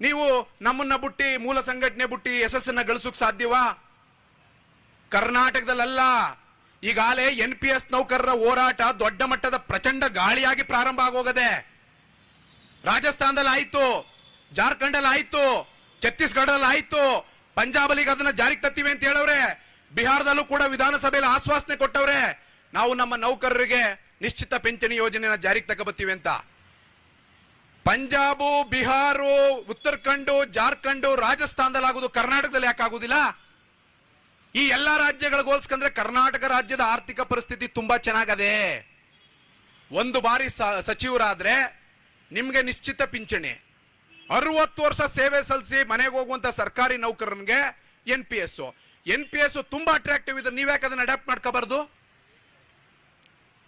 ನೀವು ನಮ್ಮನ್ನ ಬುಟ್ಟಿ, ಮೂಲ ಸಂಘಟನೆ ಬುಟ್ಟಿ ಯಶಸ್ಸನ್ನ ಗಳಿಸೋಕ್ ಸಾಧ್ಯವಾ? ಕರ್ನಾಟಕದಲ್ಲ ಈಗಾಗಲೇ ಎನ್ ಪಿ ಎಸ್ ನೌಕರರ ಹೋರಾಟ ದೊಡ್ಡ ಮಟ್ಟದ ಪ್ರಚಂಡ ಗಾಳಿಯಾಗಿ ಪ್ರಾರಂಭ ಆಗೋಗದೆ ರಾಜಸ್ಥಾನದಲ್ಲಿ ಆಯ್ತು ಜಾರ್ಖಂಡಲ್ಲಿ ಆಯ್ತು ಛತ್ತೀಸ್ಗಢದಲ್ಲಿ ಆಯ್ತು ಪಂಜಾಬ್ ಅಲ್ಲಿ ಅದನ್ನ ಜಾರಿಗೆ ತರ್ತೀವಿ ಅಂತ ಹೇಳವ್ರೆ. ಬಿಹಾರದಲ್ಲೂ ಕೂಡ ವಿಧಾನಸಭೆಯಲ್ಲಿ ಆಶ್ವಾಸನೆ ಕೊಟ್ಟವ್ರೆ. ನಾವು ನಮ್ಮ ನೌಕರರಿಗೆ ನಿಶ್ಚಿತ ಪಿಂಚಣಿ ಯೋಜನೆನ ಜಾರಿಗೆ ತಗೋಬತ್ತೀವಿ ಅಂತ. ಪಂಜಾಬು, ಬಿಹಾರು, ಉತ್ತರಾಖಂಡು, ಜಾರ್ಖಂಡು ರಾಜಸ್ಥಾನದಲ್ಲಿ ಕರ್ನಾಟಕದಲ್ಲಿ ಯಾಕೆ ಆಗೋದಿಲ್ಲ? ಈ ಎಲ್ಲಾ ರಾಜ್ಯಗಳಿಗೆ ಕರ್ನಾಟಕ ರಾಜ್ಯದ ಆರ್ಥಿಕ ಪರಿಸ್ಥಿತಿ ತುಂಬಾ ಚೆನ್ನಾಗದೆ. ಒಂದು ಬಾರಿ ಸಚಿವರಾದ್ರೆ ನಿಮಗೆ ನಿಶ್ಚಿತ ಪಿಂಚಣಿ. ಅರವತ್ತು ವರ್ಷ ಸೇವೆ ಸಲ್ಲಿಸಿ ಮನೆಗೆ ಹೋಗುವಂತ ಸರ್ಕಾರಿ ನೌಕರನಿಗೆ N P S N P S ತುಂಬಾ ಅಟ್ರಾಕ್ಟಿವ್ ಇದೆ. ನೀವ್ಯಾಕೆ ಅದನ್ನ ಅಡಾಪ್ಟ್ ಮಾಡ್ಕೋಬಾರ್ದು?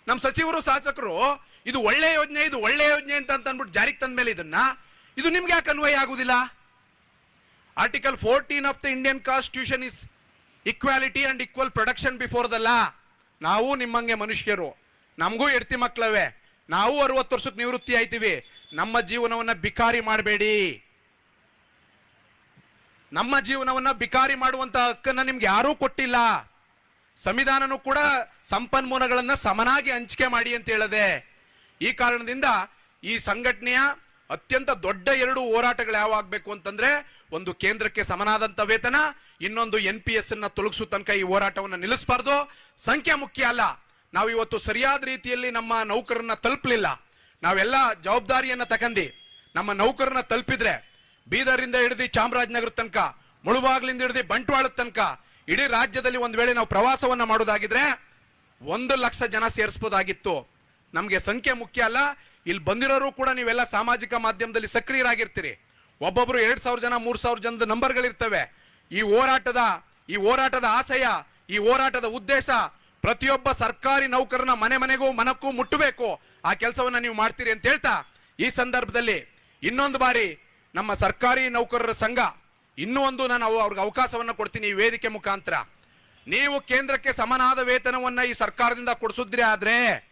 ನಮ್ಮ ಸಚಿವರು, ಶಾಸಕರು, ಇದು ಒಳ್ಳೆ ಯೋಜನೆ, ಇದು ಒಳ್ಳೆ ಯೋಜನೆ ಅಂತ ಅಂದ್ಬಿಟ್ಟು ಜಾರಿಗೆ ತಂದ ಮೇಲೆ ಇದನ್ನ, ಇದು ನಿಮ್ಗೆ ಯಾಕೆ ಅನ್ವಯ ಆಗುದಿಲ್ಲ? Article fourteen of the Indian constitution is equality and equal production before ದಲ್ಲ ನಾವು ನಿಮ್ಮಂಗೆ ಮನುಷ್ಯರು. ನಮಗೂ ಎಡ್ತಿ ಮಕ್ಕಳವೆ ನಾವು ಅರವತ್ತು ವರ್ಷಕ್ಕೆ ನಿವೃತ್ತಿ ಆಯ್ತೀವಿ. ನಮ್ಮ ಜೀವನವನ್ನ ಬಿಕಾರಿ ಮಾಡಬೇಡಿ. ನಮ್ಮ ಜೀವನವನ್ನ ಬಿಕಾರಿ ಮಾಡುವಂತ ಹಕ್ಕನ್ನ ನಿಮ್ಗೆ ಯಾರೂ ಕೊಟ್ಟಿಲ್ಲ. ಸಂವಿಧಾನನೂ ಕೂಡ ಸಂಪನ್ಮೂಲಗಳನ್ನ ಸಮನಾಗಿ ಹಂಚಿಕೆ ಮಾಡಿ ಅಂತ ಹೇಳದೆ, ಈ ಕಾರಣದಿಂದ ಈ ಸಂಘಟನೆಯ ಅತ್ಯಂತ ದೊಡ್ಡ ಎರಡು ಹೋರಾಟಗಳು ಯಾವ ಆಗ್ಬೇಕು ಅಂತಂದ್ರೆ, ಒಂದು ಕೇಂದ್ರಕ್ಕೆ ಸಮನಾದಂತ ವೇತನ, ಇನ್ನೊಂದು ಎನ್ ಪಿ ಎಸ್ ಅನ್ನ ತೊಲಗಿಸೋ ತನಕ ಈ ಹೋರಾಟವನ್ನು ನಿಲ್ಲಿಸಬಾರ್ದು. ಸಂಖ್ಯೆ ಮುಖ್ಯ ಅಲ್ಲ. ನಾವು ಇವತ್ತು ಸರಿಯಾದ ರೀತಿಯಲ್ಲಿ ನಮ್ಮ ನೌಕರನ್ನ ತಲುಪಲಿಲ್ಲ. ನಾವೆಲ್ಲ ಜವಾಬ್ದಾರಿಯನ್ನ ತಕಂದಿ. ನಮ್ಮ ನೌಕರನ್ನ ತಲುಪಿದ್ರೆ ಬೀದರಿಂದ ಹಿಡಿದು ಚಾಮರಾಜನಗರ ತನಕ, ಮುಳುಬಾಗ್ಲಿಂದ ಹಿಡಿದು ಬಂಟ್ವಾಳದ ತನಕ ಇಡೀ ರಾಜ್ಯದಲ್ಲಿ ಒಂದು ವೇಳೆ ನಾವು ಪ್ರವಾಸವನ್ನ ಮಾಡೋದಾಗಿದ್ರೆ ಒಂದು ಲಕ್ಷ ಜನ ಸೇರಿಸಬಹುದಾಗಿತ್ತು ನಮಗೆ ಸಂಖ್ಯೆ ಮುಖ್ಯ ಅಲ್ಲ, ಇಲ್ಲಿ ಬಂದಿರೋರು ಕೂಡ ನೀವೆಲ್ಲ ಸಾಮಾಜಿಕ ಮಾಧ್ಯಮದಲ್ಲಿ ಸಕ್ರಿಯರಾಗಿರ್ತೀರಿ. ಒಬ್ಬೊಬ್ರು ಎರಡ್ ಸಾವಿರ ಜನ, ಮೂರ್ ಸಾವಿರ ಜನದ ನಂಬರ್ಗಳಿರ್ತವೆ. ಈ ಹೋರಾಟದ ಈ ಹೋರಾಟದ ಆಶಯ ಈ ಹೋರಾಟದ ಉದ್ದೇಶ ಪ್ರತಿಯೊಬ್ಬ ಸರ್ಕಾರಿ ನೌಕರನ ಮನೆ ಮನೆಗೂ ಮನಕ್ಕೂ ಮುಟ್ಟಬೇಕು. ಆ ಕೆಲಸವನ್ನ ನೀವು ಮಾಡ್ತೀರಿ ಅಂತ ಹೇಳ್ತಾ, ಈ ಸಂದರ್ಭದಲ್ಲಿ ಇನ್ನೊಂದು ಬಾರಿ ನಮ್ಮ ಸರ್ಕಾರಿ ನೌಕರರ ಸಂಘ ಇನ್ನೂ ಒಂದು ನಾನು ಅವ್- ಅವ್ರಿಗೆ ಅವಕಾಶವನ್ನ ಕೊಡ್ತೀನಿ ಈ ವೇದಿಕೆ ಮುಖಾಂತರ. ನೀವು ಕೇಂದ್ರಕ್ಕೆ ಸಮನಾದ ವೇತನವನ್ನ ಈ ಸರ್ಕಾರದಿಂದ ಕೊಡಿಸಿದ್ರಿ ಆದ್ರೆ,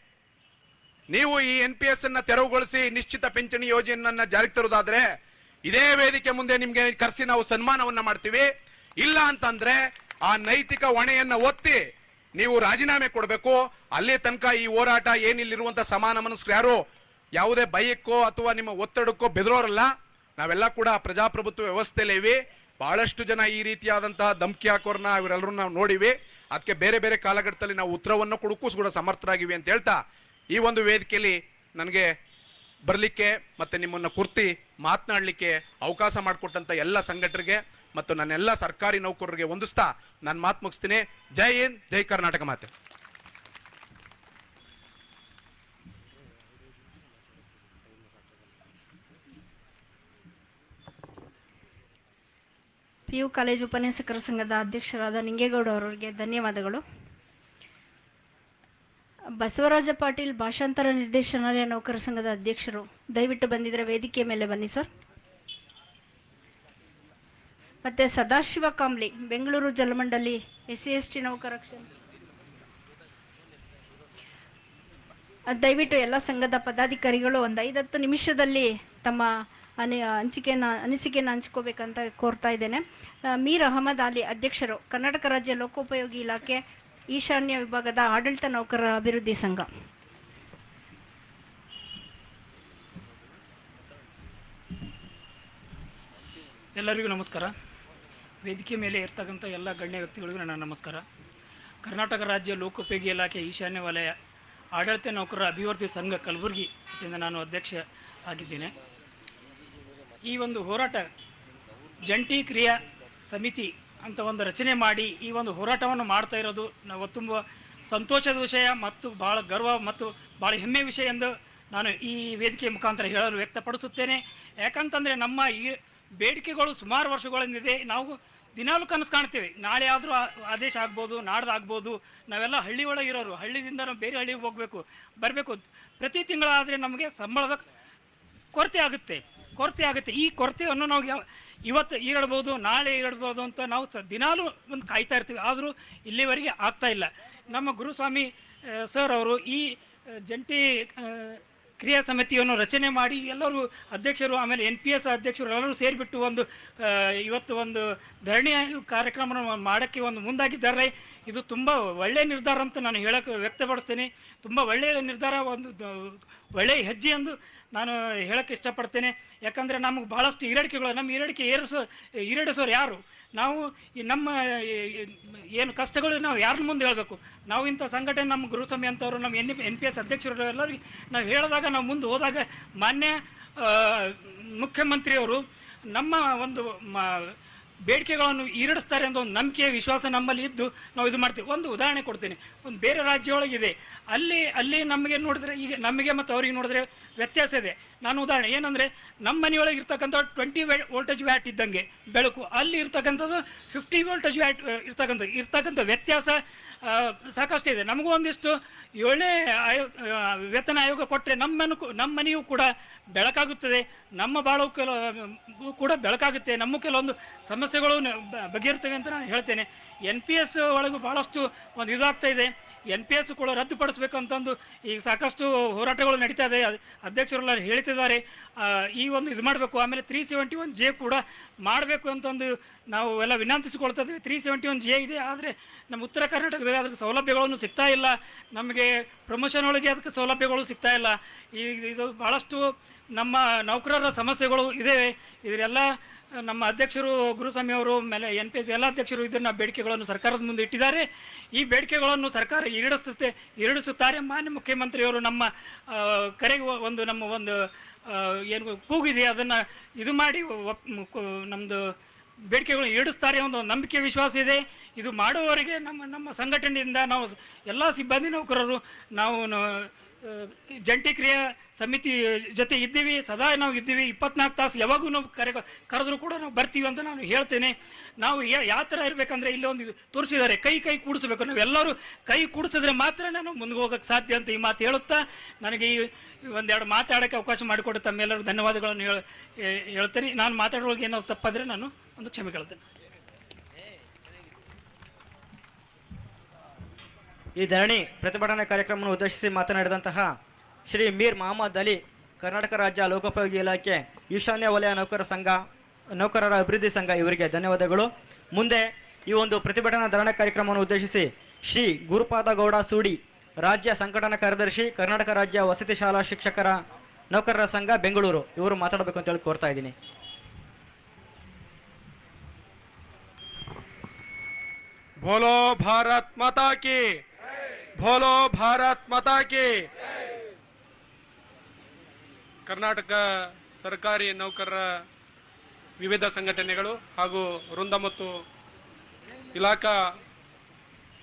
ನೀವು ಈ ಎನ್ ಪಿ ಎಸ್ ಅನ್ನ ತೆರವುಗೊಳಿಸಿ ನಿಶ್ಚಿತ ಪಿಂಚಣಿ ಯೋಜನೆಯನ್ನ ಜಾರಿಗೆ ತರುವುದಾದ್ರೆ, ಇದೇ ವೇದಿಕೆ ಮುಂದೆ ನಿಮಗೆ ಕರೆಸಿ ನಾವು ಸನ್ಮಾನವನ್ನ ಮಾಡ್ತೀವಿ. ಇಲ್ಲ ಅಂತಂದ್ರೆ ಆ ನೈತಿಕ ಹೊಣೆಯನ್ನ ಒತ್ತಿ ನೀವು ರಾಜೀನಾಮೆ ಕೊಡಬೇಕು. ಅಲ್ಲಿ ತನಕ ಈ ಹೋರಾಟ ಏನಿಲ್ಲಿರುವಂತ ಸಮಾನ ಮನಸ್ಕರು ಯಾರು? ಯಾವುದೇ ಭಯಕ್ಕೋ ಅಥವಾ ನಿಮ್ಮ ಒತ್ತಡಕ್ಕೋ ಬೆದರೋರಲ್ಲ. ನಾವೆಲ್ಲ ಕೂಡ ಪ್ರಜಾಪ್ರಭುತ್ವ ವ್ಯವಸ್ಥೆಯಲ್ಲಿ ಇವೆ ಬಹಳಷ್ಟು ಜನ ಈ ರೀತಿಯಾದಂತಹ ಧಮಕಿ ಹಾಕೋರ್ನ ಇವರೆಲ್ಲರೂ ನಾವು ನೋಡಿವಿ. ಅದಕ್ಕೆ ಬೇರೆ ಬೇರೆ ಕಾಲಘಟ್ಟದಲ್ಲಿ ನಾವು ಉತ್ತರವನ್ನು ಕೊಡಕ್ಕೂ ಕೂಡ ಸಮರ್ಥರಾಗಿವಿ ಅಂತ ಹೇಳ್ತಾ ಈ ಒಂದು ವೇದಿಕೆಯಲ್ಲಿ ನನಗೆ ಬರಲಿಕ್ಕೆ ಮತ್ತು ನಿಮ್ಮನ್ನು ಕುರ್ತಿ ಮಾತನಾಡಲಿಕ್ಕೆ ಅವಕಾಶ ಮಾಡಿಕೊಟ್ಟಂಥ ಎಲ್ಲ ಸಂಘಟರಿಗೆ ಮತ್ತು ನನ್ನೆಲ್ಲ ಸರ್ಕಾರಿ ನೌಕರರಿಗೆ ಹೊಂದಿಸ್ತಾ ನಾನು ಮಾತು ಮುಗಿಸ್ತೀನಿ. ಜೈ ಹಿಂದ್, ಜೈ ಕರ್ನಾಟಕ ಮಾತೆ. ಪಿ ಯು ಕಾಲೇಜ್ ಉಪನ್ಯಾಸಕರ ಸಂಘದ ಅಧ್ಯಕ್ಷರಾದ ನಿಂಗೇಗೌಡ ಅವರಿಗೆ ಧನ್ಯವಾದಗಳು. ಬಸವರಾಜ ಪಾಟೀಲ್ ಭಾಷಾಂತರ ನಿರ್ದೇಶನಾಲಯ ನೌಕರ ಸಂಘದ ಅಧ್ಯಕ್ಷರು, ದಯವಿಟ್ಟು ಬಂದಿದ್ದರೆ ವೇದಿಕೆ ಮೇಲೆ ಬನ್ನಿ ಸರ್. ಮತ್ತು ಸದಾಶಿವ ಕಾಂಬ್ಳಿ ಬೆಂಗಳೂರು ಜಲಮಂಡಲಿ ಎಸ್ ಸಿ ಎಸ್ ಟಿ ನೌಕರ ದಯವಿಟ್ಟು ಎಲ್ಲ ಸಂಘದ ಪದಾಧಿಕಾರಿಗಳು ಒಂದು ಐದತ್ತು ನಿಮಿಷದಲ್ಲಿ ತಮ್ಮ ಅನಿ ಹಂಚಿಕೆಯನ್ನು ಅನಿಸಿಕೆಯನ್ನು ಹಂಚ್ಕೋಬೇಕಂತ ಕೋರ್ತಾ ಇದ್ದೇನೆ. ಮೀರ್ ಅಹಮದ್ ಅಲಿ ಅಧ್ಯಕ್ಷರು, ಕರ್ನಾಟಕ ರಾಜ್ಯ ಲೋಕೋಪಯೋಗಿ ಇಲಾಖೆ ಈಶಾನ್ಯ ವಿಭಾಗದ ಆಡಳಿತ ನೌಕರರ ಅಭಿವೃದ್ಧಿ ಸಂಘ. ಎಲ್ಲರಿಗೂ ನಮಸ್ಕಾರ. ವೇದಿಕೆ ಮೇಲೆ ಇರ್ತಕ್ಕಂಥ ಎಲ್ಲ ಗಣ್ಯ ವ್ಯಕ್ತಿಗಳಿಗೂ ನನ್ನ ನಮಸ್ಕಾರ. ಕರ್ನಾಟಕ ರಾಜ್ಯ ಲೋಕೋಪಯೋಗಿ ಇಲಾಖೆ ಈಶಾನ್ಯ ವಲಯ ಆಡಳಿತ ನೌಕರರ ಅಭಿವೃದ್ಧಿ ಸಂಘ ಕಲಬುರಗಿ ಇದರಿಂದ ನಾನು ಅಧ್ಯಕ್ಷ ಆಗಿದ್ದೇನೆ. ಈ ಒಂದು ಹೋರಾಟ ಜಂಟಿ ಕ್ರಿಯಾ ಸಮಿತಿ ಅಂತ ಒಂದು ರಚನೆ ಮಾಡಿ ಈ ಒಂದು ಹೋರಾಟವನ್ನು ಮಾಡ್ತಾ ಇರೋದು ನಾವು ತುಂಬ ಸಂತೋಷದ ವಿಷಯ ಮತ್ತು ಭಾಳ ಗರ್ವ ಮತ್ತು ಭಾಳ ಹೆಮ್ಮೆ ವಿಷಯ ಎಂದು ನಾನು ಈ ವೇದಿಕೆ ಮುಖಾಂತರ ಹೇಳಲು ವ್ಯಕ್ತಪಡಿಸುತ್ತೇನೆ. ಯಾಕಂತಂದರೆ ನಮ್ಮ ಈ ಬೇಡಿಕೆಗಳು ಸುಮಾರು ವರ್ಷಗಳಿಂದಿದೆ ನಾವು ದಿನಾಲೂ ಕನಸು ಕಾಣ್ತೇವೆ. ನಾಳೆ ಆದರೂ ಆದೇಶ ಆಗ್ಬೋದು, ನಾಡ್ದು ಆಗ್ಬೋದು, ನಾವೆಲ್ಲ ಹಳ್ಳಿ ಒಳಗೆ ಇರೋರು, ಹಳ್ಳಿದಿಂದ ನಾವು ಬೇರೆ ಹಳ್ಳಿಗೆ ಹೋಗಬೇಕು, ಬರಬೇಕು. ಪ್ರತಿ ತಿಂಗಳಾದರೆ ನಮಗೆ ಸಂಬಳದ ಕೊರತೆ ಆಗುತ್ತೆ. ಕೊರತೆ ಆಗುತ್ತೆ. ಈ ಕೊರತೆಯನ್ನು ನಾವು ಯಾವ ಇವತ್ತು ಈಡಬಹುದು ನಾಳೆ ಈಡಬಹುದು ಅಂತ ನಾವು ಸ ದಿನಾಲೂ ಒಂದು ಕಾಯ್ತಾ ಇರ್ತೀವಿ. ಆದರೂ ಇಲ್ಲಿವರೆಗೆ ಆಗ್ತಾ ಇಲ್ಲ. ನಮ್ಮ ಗುರುಸ್ವಾಮಿ ಸರ್ ಅವರು ಈ ಜಂಟಿ ಕ್ರಿಯಾ ಸಮಿತಿಯನ್ನು ರಚನೆ ಮಾಡಿ ಎಲ್ಲರೂ ಅಧ್ಯಕ್ಷರು, ಆಮೇಲೆ ಎನ್ ಪಿ ಎಸ್ ಅಧ್ಯಕ್ಷರು ಎಲ್ಲರೂ ಸೇರಿಬಿಟ್ಟು ಒಂದು ಇವತ್ತು ಒಂದು ಧರಣಿ ಕಾರ್ಯಕ್ರಮವನ್ನು ಮಾಡೋಕ್ಕೆ ಒಂದು ಮುಂದಾಗಿದ್ದಾರೆ. ಇದು ತುಂಬ ಒಳ್ಳೆಯ ನಿರ್ಧಾರ ಅಂತ ನಾನು ಹೇಳಕ್ಕೆ ವ್ಯಕ್ತಪಡಿಸ್ತೇನೆ. ತುಂಬ ಒಳ್ಳೆಯ ನಿರ್ಧಾರ, ಒಂದು ಒಳ್ಳೆಯ ಹೆಜ್ಜೆ ಎಂದು ನಾನು ಹೇಳಕ್ಕೆ ಇಷ್ಟಪಡ್ತೇನೆ. ಯಾಕಂದರೆ ನಮಗೆ ಭಾಳಷ್ಟು ಈರಡಿಕೆಗಳು ನಮ್ಮ ಈರಡಿಕೆ ಏರಿಸೋ ಈರಡಿಸೋರು ಯಾರು? ನಾವು ಈ ನಮ್ಮ ಏನು ಕಷ್ಟಗಳು ನಾವು ಯಾರ ಮುಂದೆ ಹೇಳಬೇಕು? ನಾವು ಇಂಥ ಸಂಘಟನೆ, ನಮ್ಮ ಗುರುಸ್ವಾಮಿ ಅಂತವರು, ನಮ್ಮ ಎನ್ ಎನ್ ಪಿ ಎಸ್ ಅಧ್ಯಕ್ಷರು ಎಲ್ಲರಿಗೆ ನಾವು ಹೇಳಿದಾಗ, ನಾವು ಮುಂದೆ ಹೋದಾಗ ಮಾನ್ಯ ಮುಖ್ಯಮಂತ್ರಿಯವರು ನಮ್ಮ ಒಂದು ಮ ಬೇಡಿಕೆಗಳನ್ನು ಈಡೇರಿಸ್ತಾರೆ ಅಂತ ಒಂದು ನಂಬಿಕೆ ವಿಶ್ವಾಸ ನಮ್ಮಲ್ಲಿ ಇದ್ದು ನಾವು ಇದು ಮಾಡ್ತೀವಿ. ಒಂದು ಉದಾಹರಣೆ ಕೊಡ್ತೀನಿ. ಒಂದು ಬೇರೆ ರಾಜ್ಯ ಒಳಗಿದೆ ಅಲ್ಲಿ ಅಲ್ಲಿ ನಮಗೆ ನೋಡಿದ್ರೆ ಈಗ ನಮಗೆ ಮತ್ತು ಅವರಿಗೆ ನೋಡಿದ್ರೆ ವ್ಯತ್ಯಾಸ ಇದೆ. ನಾನು ಉದಾಹರಣೆ, ಏನಂದರೆ ನಮ್ಮ ಮನೆಯೊಳಗೆ ಇರ್ತಕ್ಕಂಥ ಟ್ವೆಂಟಿ ವೋಲ್ಟೇಜ್ ವ್ಯಾಟ್ ಇದ್ದಂಗೆ ಬೆಳಕು, ಅಲ್ಲಿ ಇರ್ತಕ್ಕಂಥದ್ದು ಫಿಫ್ಟಿ ವೋಲ್ಟೇಜ್ ವ್ಯಾಟ್ ಇರ್ತಕ್ಕಂಥ ಇರ್ತಕ್ಕಂಥ ವ್ಯತ್ಯಾಸ ಸಾಕಷ್ಟಿದೆ. ನಮಗೂ ಒಂದಿಷ್ಟು ಏಳನೇ ಆಯೋ ವೇತನ ಆಯೋಗ ಕೊಟ್ಟರೆ ನಮ್ಮ ಮನೆ ನಮ್ಮ ಮನೆಯೂ ಕೂಡ ಬೆಳಕಾಗುತ್ತದೆ. ನಮ್ಮ ಬಾಳು ಕೆಲ ಕೂಡ ಬೆಳಕಾಗುತ್ತೆ. ನಮ್ಮ ಕೆಲವೊಂದು ಸಮಸ್ಯೆಗಳು ಬಗೆಹರ್ತವೆ ಅಂತ ನಾನು ಹೇಳ್ತೇನೆ. ಎನ್ ಪಿ ಎಸ್ ಒಳಗೂ ಭಾಳಷ್ಟು ಒಂದು ಇದಾಗ್ತಾ ಇದೆ. ಎನ್ ಪಿ ಎಸ್ ಕೂಡ ರದ್ದುಪಡಿಸಬೇಕು ಅಂತಂದು ಈಗ ಸಾಕಷ್ಟು ಹೋರಾಟಗಳು ನಡೀತಾ ಇದೆ. ಅಧ್ಯಕ್ಷರೆಲ್ಲ ಹೇಳ್ತಿದ್ದಾರೆ. ಈ ಒಂದು ಇದು ಮಾಡಬೇಕು. ಆಮೇಲೆ ತ್ರೀ ಸೆವೆಂಟಿ ಒನ್ ಜೆ ಕೂಡ ಮಾಡಬೇಕು ಅಂತಂದು ನಾವು ಎಲ್ಲ ವಿನಂತಿಸಿಕೊಳ್ತಾ ಇದ್ದೀವಿ. ತ್ರೀ ಸೆವೆಂಟಿ ಒನ್ ಜೆ ಇದೆ. ಆದರೆ ನಮ್ಮ ಉತ್ತರ ಕರ್ನಾಟಕದಲ್ಲಿ ಅದಕ್ಕೆ ಸೌಲಭ್ಯಗಳನ್ನು ಸಿಗ್ತಾ ಇಲ್ಲ. ನಮಗೆ ಪ್ರಮೋಷನ್ ಒಳಗೆ ಅದಕ್ಕೆ ಸೌಲಭ್ಯಗಳು ಸಿಗ್ತಾ ಇಲ್ಲ. ಈ, ಇದು ಭಾಳಷ್ಟು ನಮ್ಮ ನೌಕರರ ಸಮಸ್ಯೆಗಳು ಇದೆ. ಇದರೆಲ್ಲ ನಮ್ಮ ಅಧ್ಯಕ್ಷರು ಗುರುಸ್ವಾಮಿ ಅವರು, ಮೇಲೆ ಎನ್ ಪಿ ಎಸ್ ಎಲ್ಲ ಅಧ್ಯಕ್ಷರು ಇದನ್ನು ಬೇಡಿಕೆಗಳನ್ನು ಸರ್ಕಾರದ ಮುಂದೆ ಇಟ್ಟಿದ್ದಾರೆ. ಈ ಬೇಡಿಕೆಗಳನ್ನು ಸರ್ಕಾರ ಈಡೇರಿಸುತ್ತೆ ಈಡಿಸುತ್ತಾರೆ ಮಾನ್ಯ ಮುಖ್ಯಮಂತ್ರಿಯವರು. ನಮ್ಮ ಕರೆಗೆ ಒಂದು ನಮ್ಮ ಒಂದು ಏನು ಕೂಗಿದೆ ಅದನ್ನು ಇದು ಮಾಡಿ ನಮ್ಮದು ಬೇಡಿಕೆಗಳು ಈಡಿಸ್ತಾರೆ ಒಂದು ನಂಬಿಕೆ ವಿಶ್ವಾಸ ಇದೆ. ಇದು ಮಾಡುವವರೆಗೆ ನಮ್ಮ ನಮ್ಮ ಸಂಘಟನೆಯಿಂದ ನಾವು ಎಲ್ಲ ಸಿಬ್ಬಂದಿ ನೌಕರರು, ನಾವು ಜಂಟಿ ಕ್ರಿಯಾ ಸಮಿತಿ ಜೊತೆ ಇದ್ದೀವಿ, ಸದಾ ನಾವು ಇದ್ದೀವಿ, ಇಪ್ಪತ್ನಾಲ್ಕು ತಾಸು ಯಾವಾಗೂ ನಾವು ಕರೆ ಕರೆದ್ರು ಕೂಡ ನಾವು ಬರ್ತೀವಿ ಅಂತ ನಾನು ಹೇಳ್ತೇನೆ. ನಾವು ಯಾವ ಥರ ಇರಬೇಕಂದ್ರೆ ಇಲ್ಲಿ ಒಂದು ತೋರಿಸಿದ್ದಾರೆ, ಕೈ ಕೈ ಕೂಡಿಸ್ಬೇಕು. ನಾವೆಲ್ಲರೂ ಕೈ ಕೂಡಿಸಿದ್ರೆ ಮಾತ್ರ ನಾನು ಮುಂದೆ ಹೋಗೋಕ್ಕೆ ಸಾಧ್ಯ ಅಂತ ಈ ಮಾತು ಹೇಳುತ್ತಾ, ನನಗೆ ಈ ಒಂದೆರಡು ಮಾತಾಡೋಕ್ಕೆ ಅವಕಾಶ ಮಾಡಿಕೊಟ್ಟು ತಮ್ಮೆಲ್ಲರೂ ಧನ್ಯವಾದಗಳನ್ನು ಹೇಳ್ತೇನೆ. ನಾನು ಮಾತಾಡೋವಾಗ ಏನಾದ್ರು ತಪ್ಪಾದರೆ ನಾನು ಒಂದು ಕ್ಷಮೆ ಕೇಳ್ತೇನೆ. ಈ ಧರಣಿ ಪ್ರತಿಭಟನಾ ಕಾರ್ಯಕ್ರಮವನ್ನು ಉದ್ದೇಶಿಸಿ ಮಾತನಾಡಿದಂತಹ ಶ್ರೀ ಮೀರ್ ಮೊಹಮ್ಮದ್ ಅಲಿ ಕರ್ನಾಟಕ ರಾಜ್ಯ ಲೋಕೋಪಯೋಗಿ ಇಲಾಖೆ ಈಶಾನ್ಯ ವಲಯ ನೌಕರ ಸಂಘ ನೌಕರರ ಅಭಿವೃದ್ಧಿ ಸಂಘ ಇವರಿಗೆ ಧನ್ಯವಾದಗಳು ಮುಂದೆ ಈ ಒಂದು ಪ್ರತಿಭಟನಾ ಧರಣಿ ಕಾರ್ಯಕ್ರಮವನ್ನು ಉದ್ದೇಶಿಸಿ ಶ್ರೀ ಗುರುಪಾದ ಗೌಡ ಸೂಡಿ ರಾಜ್ಯ ಸಂಘಟನಾ ಕಾರ್ಯದರ್ಶಿ ಕರ್ನಾಟಕ ರಾಜ್ಯ ವಸತಿ ಶಾಲಾ ಶಿಕ್ಷಕರ ನೌಕರರ ಸಂಘ ಬೆಂಗಳೂರು ಇವರು ಮಾತಾಡಬೇಕು ಅಂತ ಹೇಳಿ ಕೋರ್ತಾ ಇದ್ದೀನಿ बोलो भारत माता की ಭೋಲೋ ಭಾರತ್ ಮತಾಕೆ ಕರ್ನಾಟಕ ಸರ್ಕಾರಿ ನೌಕರರ ವಿವಿಧ ಸಂಘಟನೆಗಳು ಹಾಗೂ ವೃಂದ ಮತ್ತು ಇಲಾಖಾ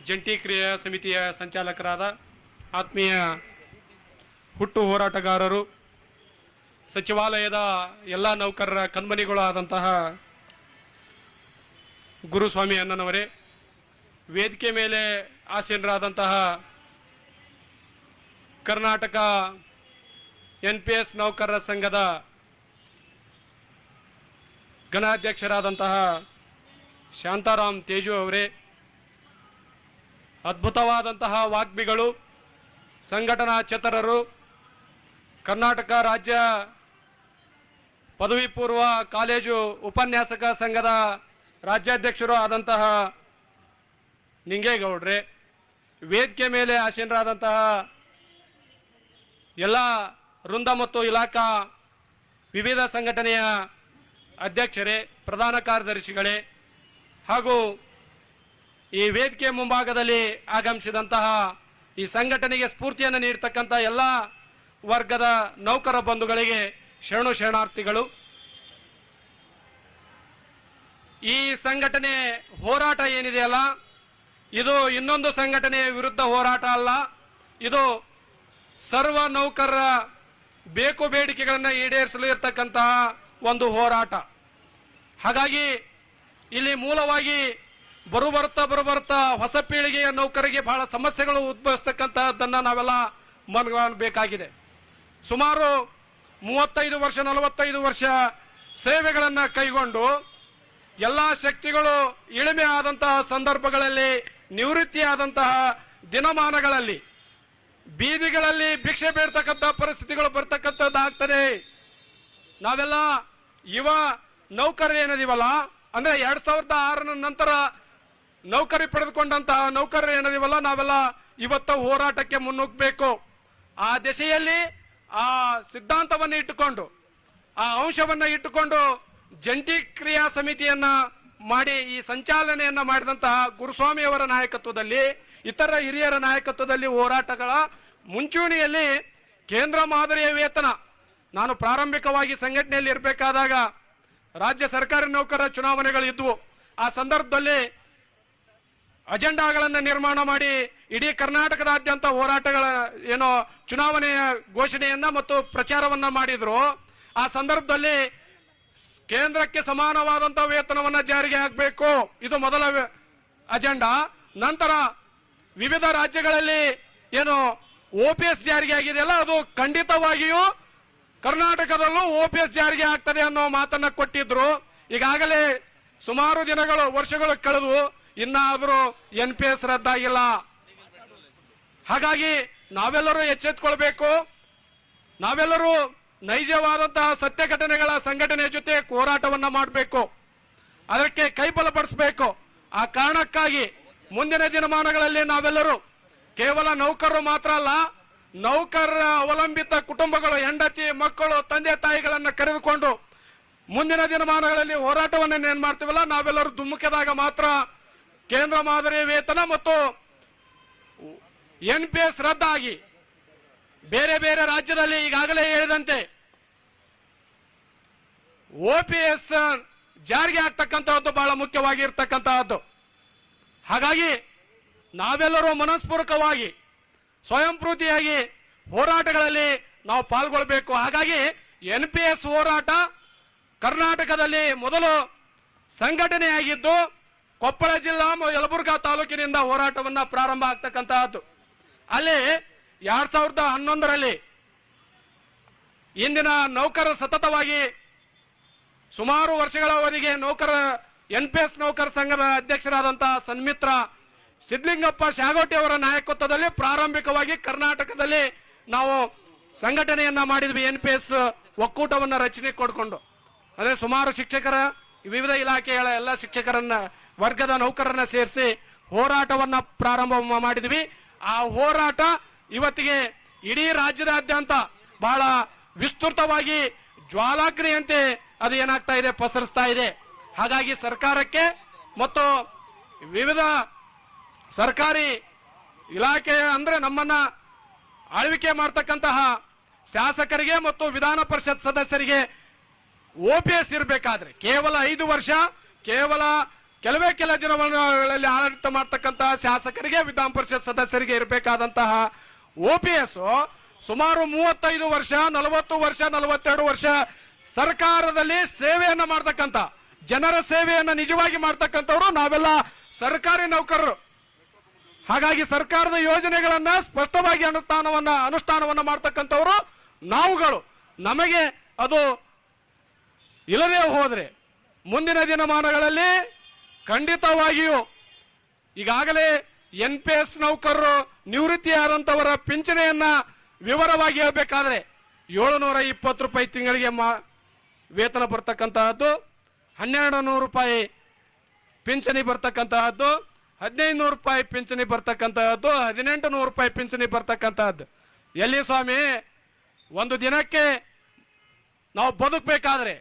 ಜಂಟಿ ಕ್ರಿಯಾ ಸಮಿತಿಯ ಸಂಚಾಲಕರಾದ ಆತ್ಮೀಯ ಹುಟ್ಟು ಹೋರಾಟಗಾರರು, ಸಚಿವಾಲಯದ ಎಲ್ಲ ನೌಕರರ ಕಣ್ಮನಿಗಳು ಆದಂತಹ ಗುರುಸ್ವಾಮಿ ಅಣ್ಣನವರೇ, ವೇದಿಕೆ ಮೇಲೆ ಆಸೀನರಾದಂತಹ ಕರ್ನಾಟಕ ಎನ್ ಪಿ ಎಸ್ ನೌಕರರ ಸಂಘದ ಘನಾಧ್ಯಕ್ಷರಾದಂತಹ ಶಾಂತಾರಾಮ್ ತೇಜು ಅವರೇ, ಅದ್ಭುತವಾದಂತಹ ವಾಗ್ಮಿಗಳು, ಸಂಘಟನಾ ಚತರರು ಕರ್ನಾಟಕ ರಾಜ್ಯ ಪದವಿ ಪೂರ್ವ ಕಾಲೇಜು ಉಪನ್ಯಾಸಕ ಸಂಘದ ರಾಜ್ಯಾಧ್ಯಕ್ಷರು ಆದಂತಹ ನಿಂಗೇಗೌಡ್ರೆ ವೇದಿಕೆ ಮೇಲೆ ಆಸೀನರಾದಂತಹ ಎಲ್ಲ ವೃಂದ ಮತ್ತು ಇಲಾಖಾ ವಿವಿಧ ಸಂಘಟನೆಯ ಅಧ್ಯಕ್ಷರೇ, ಪ್ರಧಾನ ಕಾರ್ಯದರ್ಶಿಗಳೇ ಹಾಗೂ ಈ ವೇದಿಕೆ ಮುಂಭಾಗದಲ್ಲಿ ಆಗಮಿಸಿದಂತಹ ಈ ಸಂಘಟನೆಗೆ ಸ್ಫೂರ್ತಿಯನ್ನು ನೀಡತಕ್ಕಂಥ ಎಲ್ಲ ವರ್ಗದ ನೌಕರ ಬಂಧುಗಳಿಗೆ ಶರಣು ಶರಣಾರ್ಥಿಗಳು. ಈ ಸಂಘಟನೆ ಹೋರಾಟ ಏನಿದೆಯಲ್ಲ ಇದು ಇನ್ನೊಂದು ಸಂಘಟನೆಯ ವಿರುದ್ಧ ಹೋರಾಟ ಅಲ್ಲ. ಇದು ಸರ್ವ ನೌಕರರ ಬೇಕು ಬೇಡಿಕೆಗಳನ್ನು ಈಡೇರಿಸಲು ಇರತಕ್ಕಂತಹ ಒಂದು ಹೋರಾಟ. ಹಾಗಾಗಿ ಇಲ್ಲಿ ಮೂಲವಾಗಿ ಬರು ಬರ್ತಾ ಬರು ಬರ್ತಾ ಹೊಸ ಪೀಳಿಗೆಯ ನೌಕರಿಗೆ ಬಹಳ ಸಮಸ್ಯೆಗಳು ಉದ್ಭವಿಸ್ತಕ್ಕಂತಹದ್ದನ್ನು ನಾವೆಲ್ಲ ಮನಗಾಣಬೇಕಾಗಿದೆ. ಸುಮಾರು ಮೂವತ್ತೈದು ವರ್ಷ, ನಲವತ್ತೈದು ವರ್ಷ ಸೇವೆಗಳನ್ನು ಕೈಗೊಂಡು ಎಲ್ಲ ಶಕ್ತಿಗಳು ಇಳಿಮೆ ಆದಂತಹ ಸಂದರ್ಭಗಳಲ್ಲಿ ನಿವೃತ್ತಿ ಆದಂತಹ ದಿನಮಾನಗಳಲ್ಲಿ ಬೀದಿಗಳಲ್ಲಿ ಭಿಕ್ಷೆ ಬೇಡ್ತಕ್ಕಂಥ ಪರಿಸ್ಥಿತಿಗಳು ಬರ್ತಕ್ಕಂಥದ್ದಾಗ್ತದೆ. ನಾವೆಲ್ಲ ಯುವ ನೌಕರರು ಏನದಿವಲ್ಲ ಅಂದ್ರೆ ಎರಡ್ ಸಾವಿರದ ಆರನ ನಂತರ ನೌಕರಿ ಪಡೆದುಕೊಂಡಂತಹ ನೌಕರರು ಏನದಿವಲ್ಲ ನಾವೆಲ್ಲ ಇವತ್ತು ಹೋರಾಟಕ್ಕೆ ಮುನ್ನುಗ್ಗಬೇಕು. ಆ ದಿಶೆಯಲ್ಲಿ ಆ ಸಿದ್ಧಾಂತವನ್ನು ಇಟ್ಟುಕೊಂಡು, ಆ ಅಂಶವನ್ನ ಇಟ್ಟುಕೊಂಡು ಜಂಟಿ ಕ್ರಿಯಾ ಸಮಿತಿಯನ್ನ ಮಾಡಿ ಈ ಸಂಚಾಲನೆಯನ್ನ ಮಾಡಿದಂತಹ ಗುರುಸ್ವಾಮಿಯವರ ನಾಯಕತ್ವದಲ್ಲಿ, ಇತರ ಹಿರಿಯರ ನಾಯಕತ್ವದಲ್ಲಿ ಹೋರಾಟಗಳ ಮುಂಚೂಣಿಯಲ್ಲಿ ಕೇಂದ್ರ ಮಾದರಿಯ ವೇತನ. ನಾನು ಪ್ರಾರಂಭಿಕವಾಗಿ ಸಂಘಟನೆಯಲ್ಲಿ ಇರಬೇಕಾದಾಗ ರಾಜ್ಯ ಸರ್ಕಾರಿ ನೌಕರರ ಚುನಾವಣೆಗಳು ಇದ್ವು. ಆ ಸಂದರ್ಭದಲ್ಲಿ ಅಜೆಂಡಾಗಳನ್ನು ನಿರ್ಮಾಣ ಮಾಡಿ ಇಡೀ ಕರ್ನಾಟಕದಾದ್ಯಂತ ಹೋರಾಟಗಳ ಏನೋ ಚುನಾವಣೆಯ ಘೋಷಣೆಯನ್ನ ಮತ್ತು ಪ್ರಚಾರವನ್ನ ಮಾಡಿದ್ರು. ಆ ಸಂದರ್ಭದಲ್ಲಿ ಕೇಂದ್ರಕ್ಕೆ ಸಮಾನವಾದಂತ ವೇತನವನ್ನ ಜಾರಿಗೆ ಹಾಕಬೇಕು. ಇದು ಮೊದಲ ಅಜೆಂಡಾ. ನಂತರ ವಿವಿಧ ರಾಜ್ಯಗಳಲ್ಲಿ ಏನು ಒ ಪಿ ಎಸ್ ಜಾರಿಗೆ ಆಗಿದೆಯಲ್ಲ ಅದು ಖಂಡಿತವಾಗಿಯೂ ಕರ್ನಾಟಕದಲ್ಲೂ ಒ ಪಿ ಎಸ್ ಜಾರಿಗೆ ಆಗ್ತದೆ ಅನ್ನೋ ಮಾತನ್ನ ಕೊಟ್ಟಿದ್ರು. ಈಗಾಗಲೇ ಸುಮಾರು ದಿನಗಳು, ವರ್ಷಗಳು ಕಳೆದು ಇನ್ನಾದರೂ ಎನ್ ಪಿ ಎಸ್ ರದ್ದಾಗಿಲ್ಲ. ಹಾಗಾಗಿ ನಾವೆಲ್ಲರೂ ಎಚ್ಚೆತ್ಕೊಳ್ಬೇಕು. ನಾವೆಲ್ಲರೂ ನೈಜವಾದಂತಹ ಸತ್ಯ ಘಟನೆಗಳ ಸಂಘಟನೆ ಜೊತೆ ಹೋರಾಟವನ್ನ ಮಾಡಬೇಕು. ಅದಕ್ಕೆ ಕೈಬಲಪಡಿಸಬೇಕು. ಆ ಕಾರಣಕ್ಕಾಗಿ ಮುಂದಿನ ದಿನಮಾನಗಳಲ್ಲಿ ನಾವೆಲ್ಲರೂ ಕೇವಲ ನೌಕರರು ಮಾತ್ರ ಅಲ್ಲ, ನೌಕರರ ಅವಲಂಬಿತ ಕುಟುಂಬಗಳು, ಹೆಂಡತಿ, ಮಕ್ಕಳು, ತಂದೆ ತಾಯಿಗಳನ್ನು ಕರೆದುಕೊಂಡು ಮುಂದಿನ ದಿನಮಾನಗಳಲ್ಲಿ ಹೋರಾಟವನ್ನು ಏನ್ ಮಾಡ್ತೀವಲ್ಲ, ನಾವೆಲ್ಲರೂ ಧುಮ್ಮುಕಿದಾಗ ಮಾತ್ರ ಕೇಂದ್ರ ಮಾದರಿ ವೇತನ ಮತ್ತು ಎನ್ ಪಿ ಎಸ್ ರದ್ದಾಗಿ ಬೇರೆ ಬೇರೆ ರಾಜ್ಯದಲ್ಲಿ ಈಗಾಗಲೇ ಹೇಳಿದಂತೆ ಒ ಪಿ ಎಸ್ ಜಾರಿಗೆ ಆಗ್ತಕ್ಕಂತಹದ್ದು ಬಹಳ ಮುಖ್ಯವಾಗಿ ಇರ್ತಕ್ಕಂತಹದ್ದು ಹಾಗಾಗಿ ನಾವೆಲ್ಲರೂ ಮನಸ್ಪೂರ್ವಕವಾಗಿ ಸ್ವಯಂ ಸ್ಫೂರ್ತಿಯಾಗಿ ಹೋರಾಟಗಳಲ್ಲಿ ನಾವು ಪಾಲ್ಗೊಳ್ಬೇಕು. ಹಾಗಾಗಿ ಎನ್ ಪಿ ಎಸ್ ಹೋರಾಟ ಕರ್ನಾಟಕದಲ್ಲಿ ಮೊದಲು ಸಂಘಟನೆಯಾಗಿದ್ದು ಕೊಪ್ಪಳ ಜಿಲ್ಲಾ ಯಲಬುರ್ಗಾ ತಾಲೂಕಿನಿಂದ ಹೋರಾಟವನ್ನು ಪ್ರಾರಂಭ ಆಗ್ತಕ್ಕಂತಹದ್ದು. ಅಲ್ಲಿ ಎರಡ್ ಸಾವಿರದ ಹನ್ನೊಂದರಲ್ಲಿ ಇಂದಿನ ನೌಕರ ಸತತವಾಗಿ ಸುಮಾರು ವರ್ಷಗಳವರೆಗೆ ನೌಕರ, ಎನ್ ಪಿ ಎಸ್ ನೌಕರ ಸಂಘದ ಅಧ್ಯಕ್ಷರಾದಂತಹ ಸನ್ಮಿತ್ರ ಸಿದ್ಲಿಂಗಪ್ಪ ಶಾಗೋಟಿ ಅವರ ನಾಯಕತ್ವದಲ್ಲಿ ಪ್ರಾರಂಭಿಕವಾಗಿ ಕರ್ನಾಟಕದಲ್ಲಿ ನಾವು ಸಂಘಟನೆಯನ್ನ ಮಾಡಿದ್ವಿ, ಎನ್ ಪಿ ಎಸ್ ಒಕ್ಕೂಟವನ್ನು ರಚನೆ ಕೊಡ್ಕೊಂಡು. ಅದೇ ಸುಮಾರು ಶಿಕ್ಷಕರ, ವಿವಿಧ ಇಲಾಖೆಗಳ ಎಲ್ಲ ಶಿಕ್ಷಕರನ್ನ, ವರ್ಗದ ನೌಕರರನ್ನ ಸೇರಿಸಿ ಹೋರಾಟವನ್ನ ಪ್ರಾರಂಭ ಮಾಡಿದ್ವಿ. ಆ ಹೋರಾಟ ಇವತ್ತಿಗೆ ಇಡೀ ರಾಜ್ಯದಾದ್ಯಂತ ಬಹಳ ವಿಸ್ತೃತವಾಗಿ ಜ್ವಾಲಾಗ್ನಿಯಂತೆ ಅದು ಏನಾಗ್ತಾ ಇದೆ, ಪಸರಿಸ್ತಾ ಇದೆ. ಹಾಗಾಗಿ ಸರ್ಕಾರಕ್ಕೆ ಮತ್ತು ವಿವಿಧ ಸರ್ಕಾರಿ ಇಲಾಖೆ ಅಂದ್ರೆ ನಮ್ಮನ್ನ ಆಳ್ವಿಕೆ ಮಾಡ್ತಕ್ಕಂತಹ ಶಾಸಕರಿಗೆ ಮತ್ತು ವಿಧಾನ ಪರಿಷತ್ ಸದಸ್ಯರಿಗೆ ಓ ಪಿ ಎಸ್ ಇರಬೇಕಾದ್ರೆ, ಕೇವಲ ಐದು ವರ್ಷ, ಕೇವಲ ಕೆಲವೇ ಕೆಲ ದಿನಗಳಲ್ಲಿ ಆಡಳಿತ ಮಾಡ್ತಕ್ಕಂತಹ ಶಾಸಕರಿಗೆ, ವಿಧಾನ ಪರಿಷತ್ ಸದಸ್ಯರಿಗೆ ಇರಬೇಕಾದಂತಹ ಒ ಪಿ ಎಸ್ ಸುಮಾರು ಮೂವತ್ತೈದು ವರ್ಷ, ನಲವತ್ತು ವರ್ಷ, ನಲವತ್ತೆರಡು ವರ್ಷ ಸರ್ಕಾರದಲ್ಲಿ ಸೇವೆಯನ್ನು ಮಾಡ್ತಕ್ಕಂತ, ಜನರ ಸೇವೆಯನ್ನು ನಿಜವಾಗಿ ಮಾಡ್ತಕ್ಕಂಥವ್ರು ನಾವೆಲ್ಲ ಸರ್ಕಾರಿ ನೌಕರರು. ಹಾಗಾಗಿ ಸರ್ಕಾರದ ಯೋಜನೆಗಳನ್ನ ಸ್ಪಷ್ಟವಾಗಿ ಅನುಷ್ಠಾನವನ್ನ ಅನುಷ್ಠಾನವನ್ನ ಮಾಡ್ತಕ್ಕಂಥವ್ರು ನಾವುಗಳು. ನಮಗೆ ಅದು ಇಲ್ಲದೆ ಹೋದ್ರೆ ಮುಂದಿನ ದಿನಮಾನಗಳಲ್ಲಿ ಖಂಡಿತವಾಗಿಯೂ ಈಗಾಗಲೇ ಎನ್ ಪಿ ಎಸ್ ನೌಕರರು ನಿವೃತ್ತಿಯಾದಂಥವರ ಪಿಂಚಣಿಯನ್ನ ವಿವರವಾಗಿ ಹೇಳಬೇಕಾದ್ರೆ ಏಳುನೂರ ಇಪ್ಪತ್ತು ರೂಪಾಯಿ ತಿಂಗಳಿಗೆ ಮಾ ವೇತನ ಬರ್ತಕ್ಕಂತಹದ್ದು ಹನ್ನೆರಡು ನೂರು ರೂಪಾಯಿ ಪಿಂಚಣಿ ಬರ್ತಕ್ಕಂತಹದ್ದು ಹದಿನೈದು ನೂರು ರೂಪಾಯಿ ಪಿಂಚಣಿ ಬರ್ತಕ್ಕಂತಹದ್ದು ಹದಿನೆಂಟು ನೂರು ರೂಪಾಯಿ ಪಿಂಚಣಿ ಬರ್ತಕ್ಕಂತಹದ್ದು. ಎಲ್ಲಿ ಸ್ವಾಮಿ? ಒಂದು ದಿನಕ್ಕೆ ನಾವು ಬದುಕಬೇಕಾದ್ರೆ